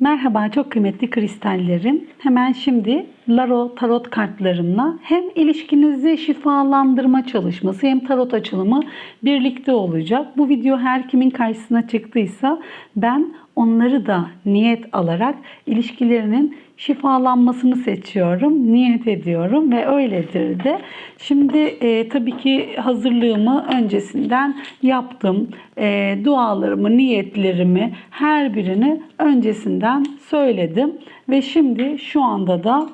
Merhaba çok kıymetli kristallerim. Hemen şimdi Laro tarot kartlarımla hem ilişkinizi şifalandırma çalışması hem tarot açılımı birlikte olacak. Bu video her kimin karşısına çıktıysa ben onları da niyet alarak ilişkilerinin şifalanmasını seçiyorum, niyet ediyorum ve öyledir de. Şimdi e, tabii ki hazırlığımı öncesinden yaptım. E, dualarımı, niyetlerimi her birini öncesinden söyledim ve şimdi şu anda da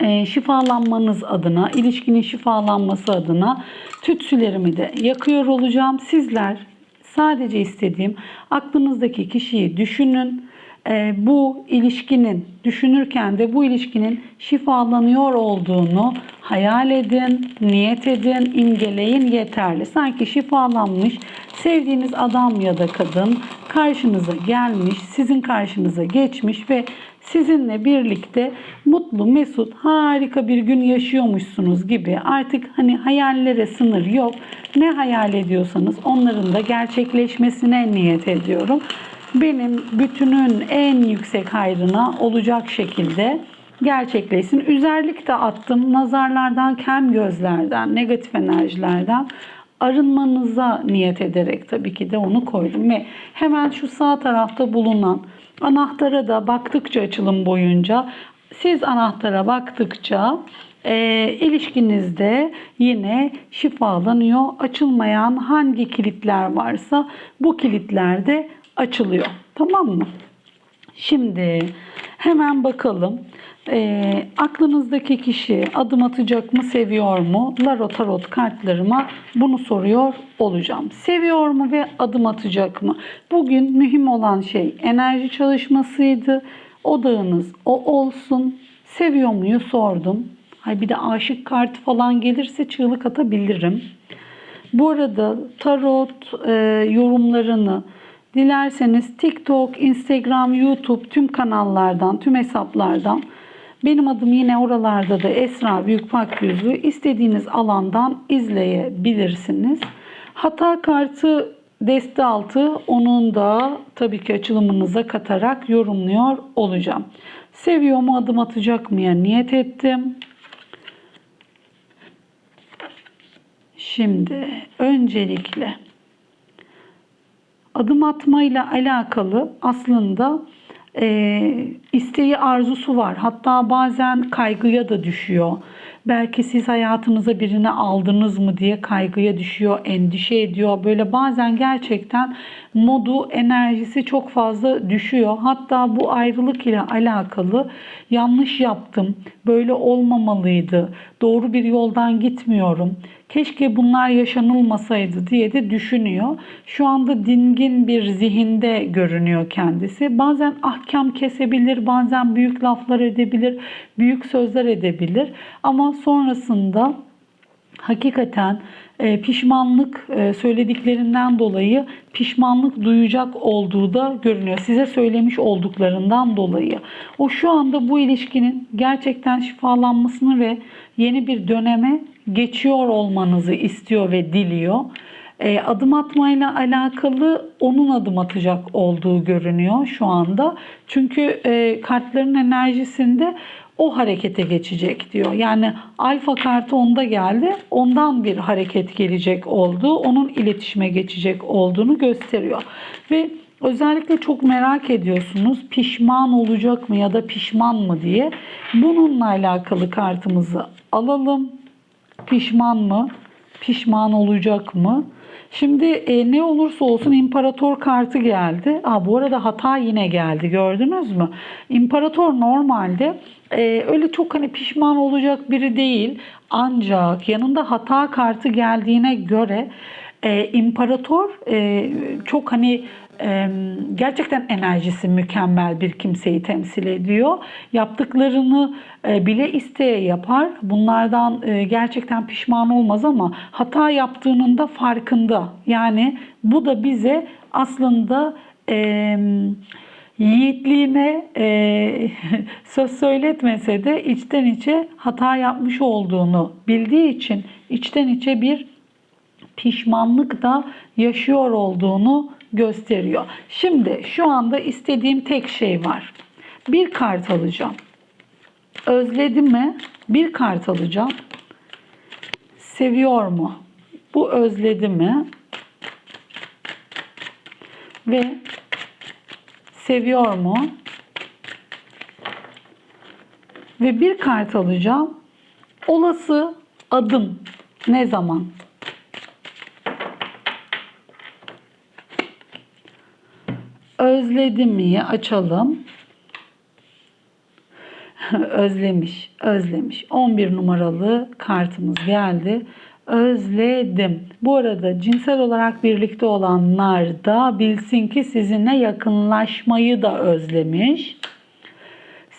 e, şifalanmanız adına, ilişkinin şifalanması adına tütsülerimi de yakıyor olacağım. Sizler sadece istediğim aklınızdaki kişiyi düşünün. E, bu ilişkinin düşünürken de bu ilişkinin şifalanıyor olduğunu hayal edin, niyet edin, imgeleyin yeterli. Sanki şifalanmış, sevdiğiniz adam ya da kadın karşınıza gelmiş, sizin karşınıza geçmiş ve sizinle birlikte mutlu, mesut, harika bir gün yaşıyormuşsunuz gibi. Artık hani hayallere sınır yok. Ne hayal ediyorsanız onların da gerçekleşmesine niyet ediyorum. Benim bütünün en yüksek hayrına olacak şekilde gerçekleşsin. Üzerlik de attım. Nazarlardan, kem gözlerden, negatif enerjilerden arınmanıza niyet ederek tabii ki de onu koydum ve hemen şu sağ tarafta bulunan anahtara da baktıkça açılım boyunca siz anahtara baktıkça e, ilişkinizde yine şifalanıyor. Açılmayan hangi kilitler varsa bu kilitler de açılıyor. Tamam mı? Şimdi hemen bakalım. E, aklınızdaki kişi adım atacak mı, seviyor mu? Laro Tarot kartlarıma bunu soruyor olacağım. Seviyor mu ve adım atacak mı? Bugün mühim olan şey enerji çalışmasıydı. Odağınız o olsun. Seviyor muyu sordum. Hay bir de aşık kartı falan gelirse çığlık atabilirim. Bu arada tarot e, yorumlarını dilerseniz TikTok, Instagram, YouTube tüm kanallardan, tüm hesaplardan benim adım yine oralarda da Esra Büyükpak Yüzü istediğiniz alandan izleyebilirsiniz. Hata kartı deste altı onun da tabii ki açılımınıza katarak yorumluyor olacağım. Seviyor mu adım atacak mıya niyet ettim. Şimdi öncelikle adım atmayla alakalı aslında e, isteği arzusu var. Hatta bazen kaygıya da düşüyor. Belki siz hayatınıza birini aldınız mı diye kaygıya düşüyor, endişe ediyor. Böyle bazen gerçekten modu, enerjisi çok fazla düşüyor. Hatta bu ayrılık ile alakalı yanlış yaptım, böyle olmamalıydı, doğru bir yoldan gitmiyorum, keşke bunlar yaşanılmasaydı diye de düşünüyor. Şu anda dingin bir zihinde görünüyor kendisi. Bazen ahkam kesebilir, bazen büyük laflar edebilir, büyük sözler edebilir. Ama sonrasında hakikaten e, pişmanlık e, söylediklerinden dolayı pişmanlık duyacak olduğu da görünüyor. Size söylemiş olduklarından dolayı. O şu anda bu ilişkinin gerçekten şifalanmasını ve yeni bir döneme geçiyor olmanızı istiyor ve diliyor. E, adım atmayla alakalı onun adım atacak olduğu görünüyor şu anda. Çünkü e, kartların enerjisinde o harekete geçecek diyor. Yani alfa kartı onda geldi. Ondan bir hareket gelecek olduğu, onun iletişime geçecek olduğunu gösteriyor. Ve özellikle çok merak ediyorsunuz pişman olacak mı ya da pişman mı diye. Bununla alakalı kartımızı alalım. Pişman mı? Pişman olacak mı? Şimdi e, ne olursa olsun imparator kartı geldi. Aa, bu arada hata yine geldi gördünüz mü? İmparator normalde e, öyle çok hani pişman olacak biri değil. Ancak yanında hata kartı geldiğine göre e, imparator e, çok hani gerçekten enerjisi mükemmel bir kimseyi temsil ediyor. Yaptıklarını bile isteye yapar. Bunlardan gerçekten pişman olmaz ama hata yaptığının da farkında. Yani bu da bize aslında yiğitliğine e, söz söyletmese de içten içe hata yapmış olduğunu bildiği için içten içe bir pişmanlık da yaşıyor olduğunu gösteriyor. Şimdi şu anda istediğim tek şey var. Bir kart alacağım. Özledi mi? Bir kart alacağım. Seviyor mu? Bu özledi mi? Ve seviyor mu? Ve bir kart alacağım. Olası adım ne zaman? Özledim mi'yi açalım. özlemiş, özlemiş. 11 numaralı kartımız geldi. Özledim. Bu arada cinsel olarak birlikte olanlar da bilsin ki sizinle yakınlaşmayı da özlemiş.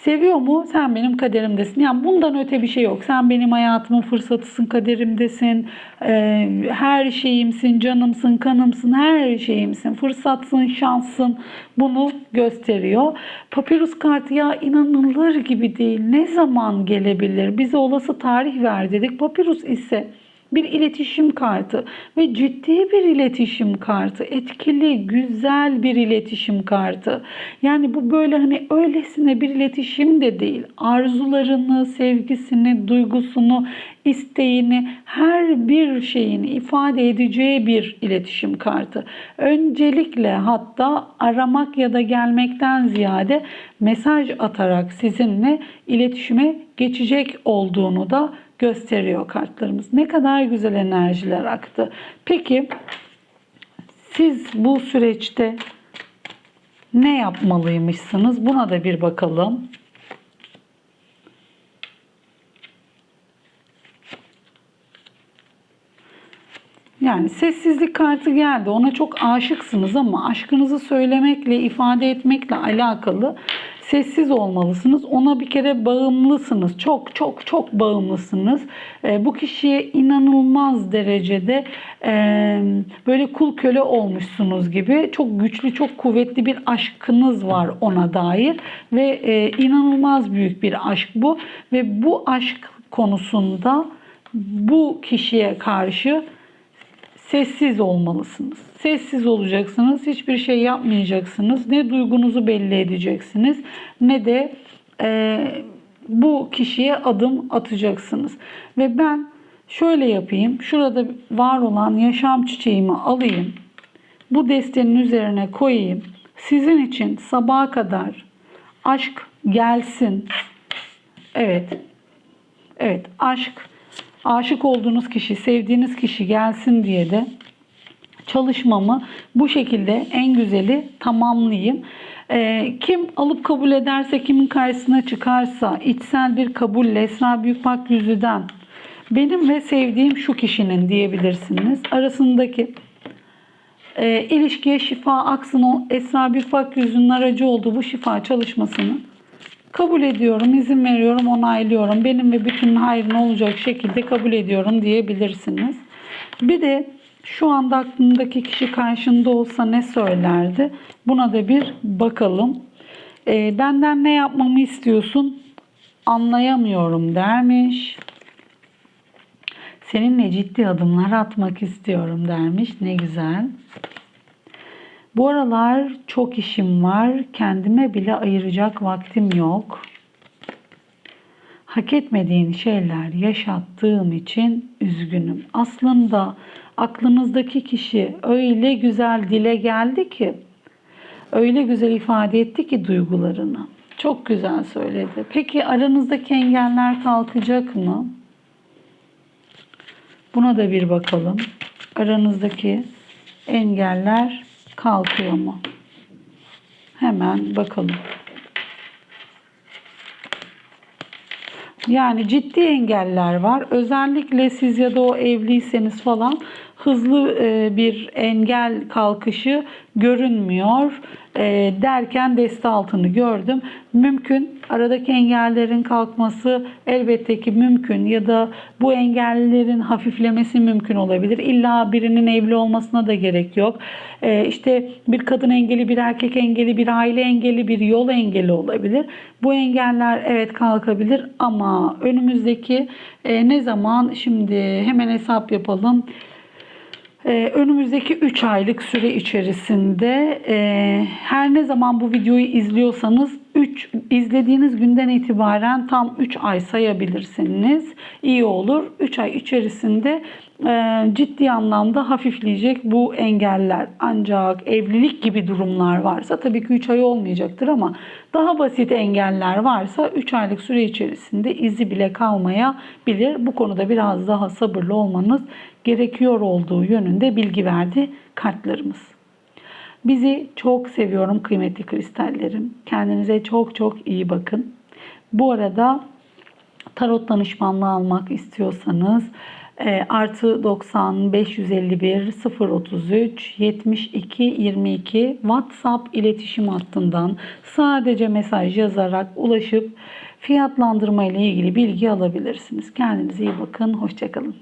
Seviyor mu? Sen benim kaderimdesin. Yani bundan öte bir şey yok. Sen benim hayatımın fırsatısın, kaderimdesin. Ee, her şeyimsin, canımsın, kanımsın, her şeyimsin. Fırsatsın, şanssın. Bunu gösteriyor. Papyrus kartı ya inanılır gibi değil. Ne zaman gelebilir? Bize olası tarih ver dedik. Papyrus ise bir iletişim kartı ve ciddi bir iletişim kartı. Etkili, güzel bir iletişim kartı. Yani bu böyle hani öylesine bir iletişim de değil. Arzularını, sevgisini, duygusunu, isteğini, her bir şeyini ifade edeceği bir iletişim kartı. Öncelikle hatta aramak ya da gelmekten ziyade mesaj atarak sizinle iletişime geçecek olduğunu da gösteriyor kartlarımız. Ne kadar güzel enerjiler aktı. Peki siz bu süreçte ne yapmalıymışsınız? Buna da bir bakalım. Yani sessizlik kartı geldi. Ona çok aşıksınız ama aşkınızı söylemekle, ifade etmekle alakalı sessiz olmalısınız. Ona bir kere bağımlısınız. Çok çok çok bağımlısınız. E, bu kişiye inanılmaz derecede e, böyle kul köle olmuşsunuz gibi çok güçlü, çok kuvvetli bir aşkınız var ona dair ve e, inanılmaz büyük bir aşk bu ve bu aşk konusunda bu kişiye karşı sessiz olmalısınız. Sessiz olacaksınız. Hiçbir şey yapmayacaksınız. Ne duygunuzu belli edeceksiniz ne de e, bu kişiye adım atacaksınız. Ve ben şöyle yapayım. Şurada var olan yaşam çiçeğimi alayım. Bu destenin üzerine koyayım. Sizin için sabaha kadar aşk gelsin. Evet. Evet, aşk aşık olduğunuz kişi, sevdiğiniz kişi gelsin diye de çalışmamı bu şekilde en güzeli tamamlayayım. Ee, kim alıp kabul ederse, kimin karşısına çıkarsa içsel bir kabulle Esra Büyükbak yüzüden benim ve sevdiğim şu kişinin diyebilirsiniz. Arasındaki e, ilişkiye şifa aksın o Esra Büyükbak yüzünün aracı olduğu bu şifa çalışmasını kabul ediyorum, izin veriyorum, onaylıyorum. Benim ve bütün hayrına olacak şekilde kabul ediyorum diyebilirsiniz. Bir de şu anda aklındaki kişi karşında olsa ne söylerdi? Buna da bir bakalım. E, benden ne yapmamı istiyorsun? Anlayamıyorum dermiş. Seninle ciddi adımlar atmak istiyorum dermiş. Ne güzel. Bu aralar çok işim var. Kendime bile ayıracak vaktim yok. Hak etmediğin şeyler yaşattığım için üzgünüm. Aslında aklınızdaki kişi öyle güzel dile geldi ki, öyle güzel ifade etti ki duygularını. Çok güzel söyledi. Peki aranızdaki engeller kalkacak mı? Buna da bir bakalım. Aranızdaki engeller kalkıyor mu? Hemen bakalım. Yani ciddi engeller var. Özellikle siz ya da o evliyseniz falan hızlı e, bir engel kalkışı görünmüyor. E, derken deste altını gördüm. Mümkün aradaki engellerin kalkması elbette ki mümkün ya da bu engellerin hafiflemesi mümkün olabilir. İlla birinin evli olmasına da gerek yok. E, işte bir kadın engeli, bir erkek engeli, bir aile engeli, bir yol engeli olabilir. Bu engeller evet kalkabilir ama önümüzdeki ne zaman şimdi hemen hesap yapalım. Ee, önümüzdeki 3 aylık süre içerisinde e, her ne zaman bu videoyu izliyorsanız 3 izlediğiniz günden itibaren tam 3 ay sayabilirsiniz. İyi olur. 3 ay içerisinde e, ciddi anlamda hafifleyecek bu engeller. Ancak evlilik gibi durumlar varsa tabii ki 3 ay olmayacaktır ama daha basit engeller varsa 3 aylık süre içerisinde izi bile kalmayabilir. Bu konuda biraz daha sabırlı olmanız gerekiyor olduğu yönünde bilgi verdi kartlarımız. Bizi çok seviyorum kıymetli kristallerim. Kendinize çok çok iyi bakın. Bu arada tarot danışmanlığı almak istiyorsanız e, artı 90 551 033 72 22 WhatsApp iletişim hattından sadece mesaj yazarak ulaşıp fiyatlandırma ile ilgili bilgi alabilirsiniz. Kendinize iyi bakın. Hoşçakalın.